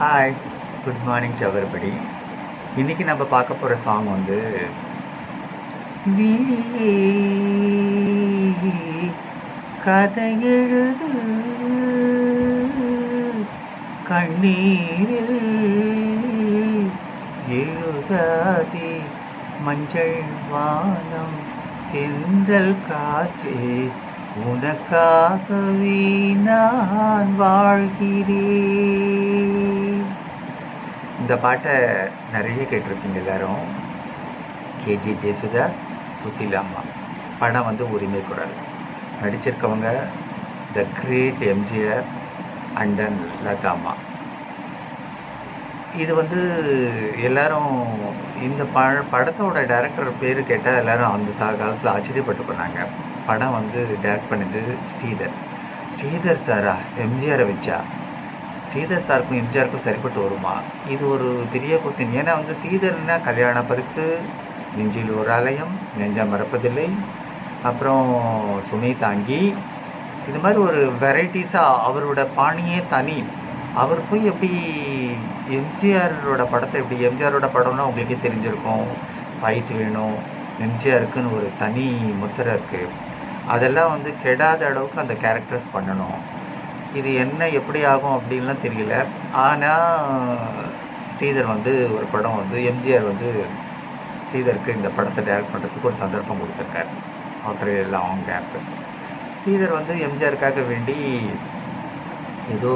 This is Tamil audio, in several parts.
Hi good morning to everybody இன்னைக்கு நம்ம பார்க்க போகிற சாங் வந்து விழியே கதை எழுது கண்ணீரில் எழுதாதே மஞ்சள் வானம் தென்றல் காற்றே உனக்காகவே நான் வாழ்கிறேன். இந்த பாட்டை நிறைய கேட்டிருப்பீங்க எல்லாரும். கேஜி ஜெயசுதாஸ் சுசீலா அம்மா. படம் வந்து உரிமை குரல். நடிச்சிருக்கவங்க the great MGR and Latha அம்மா. இது வந்து எல்லாரும் இந்த ப படத்தோட டேரக்டர் பேர் கேட்டால் எல்லாரும் அந்த சா காலத்தில் ஆச்சரியப்பட்டு போனாங்க. படம் வந்து டேரக்ட் பண்ணது ஸ்ரீதர். ஸ்ரீதர் சாரா எம்ஜிஆரை வச்சா? ஸ்ரீதர் சாருக்கும் எம்ஜிஆருக்கும் சரிப்பட்டு வருமா? இது ஒரு பெரிய கொஸ்டின் ஏன்னா வந்து ஸ்ரீதர்னா கல்யாண பரிசு நெஞ்சில் ஒரு ஆலயம் நெஞ்சம் மறப்பதில்லை. அப்புறம் சுமை தாங்கி. இது மாதிரி ஒரு வெரைட்டிஸாக அவரோட பாணியே தனி. அவர் போய் எப்படி எம்ஜிஆரோட படத்தை எப்படி எம்ஜிஆரோட படம்னா உங்களுக்கே தெரிஞ்சிருக்கும். ஃபைட் வேணும் எம்ஜிஆருக்குன்னு ஒரு தனி முத்திரை இருக்குது அதெல்லாம் வந்து கெடாத அளவுக்கு அந்த கேரக்டர்ஸ் பண்ணணும். இது என்ன எப்படி ஆகும் அப்படின்லாம் தெரியல. ஆனால் ஸ்ரீதர் வந்து ஒரு படம் வந்து எம்ஜிஆர் வந்து ஸ்ரீதருக்கு இந்த படத்தை டைரக்ட் பண்ணுறதுக்கு ஒரு சந்தர்ப்பம் கொடுத்துருக்காரு. ஆஃப்டர் லாங் கேப் ஸ்ரீதர் வந்து எம்ஜிஆருக்காக வேண்டி ஏதோ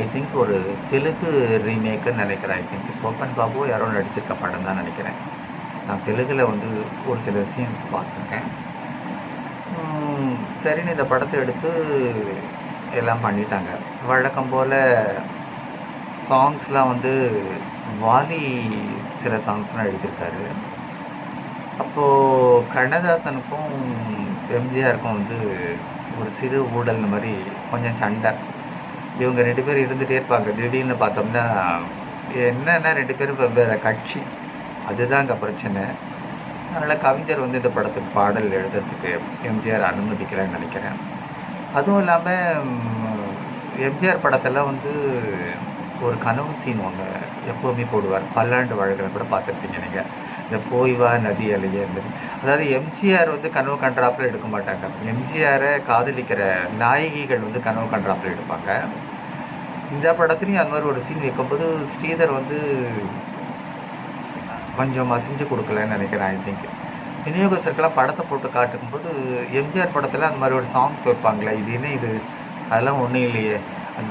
ஐ திங்க் ஒரு தெலுங்கு ரீமேக்குன்னு நினைக்கிறேன். ஐ திங்க் சோப்பன் பாபு யாரோ நடிச்சிருக்க படம் தான் நினைக்கிறேன். நான் தெலுங்கில் வந்து ஒரு சில சீன்ஸ் பார்த்துருக்கேன். சரின்னு இந்த படத்தை எடுத்து எல்லாம் பண்ணிட்டாங்க. வழக்கம் போல் சாங்ஸ்லாம் வந்து வாலி சில சாங்ஸ்லாம் எழுதியிருக்காரு அப்போது கண்ணதாசனுக்கும் எம்ஜிஆருக்கும் வந்து ஒரு சிறு ஊழல் மாதிரி கொஞ்சம் சண்டை. இவங்க ரெண்டு பேரும் இருந்துகிட்டே இருப்பாங்க. திடீர்னு பார்த்தோம்னா என்னென்ன ரெண்டு பேரும் வெவ்வேறு கட்சி. அதுதான் அங்கே பிரச்சனை. அதனால் கவிஞர் வந்து இந்த படத்துக்கு பாடல் எழுதுறதுக்கு எம்ஜிஆர் அனுமதிக்கிறேன்னு நினைக்கிறேன். அதுவும் இல்லாமல் எம்ஜிஆர் படத்தெல்லாம் வந்து ஒரு கனவு சீன் ஒன்று எப்போவுமே போடுவார். பல்லாண்டு வாழ்களை கூட பார்த்துருப்பீங்க நீங்கள் இந்த போய்வா நதி அலையே இருந்தது அதாவது எம்ஜிஆர் வந்து கனவு கன்றாப்பில் எடுக்க மாட்டாங்க. எம்ஜிஆரை காதலிக்கிற நாயகிகள் வந்து கனவு கன்றாப்பில் எடுப்பாங்க. இந்த படத்துலையும் அந்த மாதிரி ஒரு சீன் வைக்கும்போது ஸ்ரீதர் வந்து கொஞ்சம் அசைஞ்சு கொடுக்கலன்னு நினைக்கிறேன் ஐ திங்க் விநியோகஸ்தருக்கெல்லாம் படத்தை போட்டு காட்டும்போது எம்ஜிஆர் படத்தில் அந்த மாதிரி ஒரு சாங்ஸ் வைப்பாங்களே இது என்ன இது? அதெல்லாம் ஒன்றும் இல்லையே. அந்த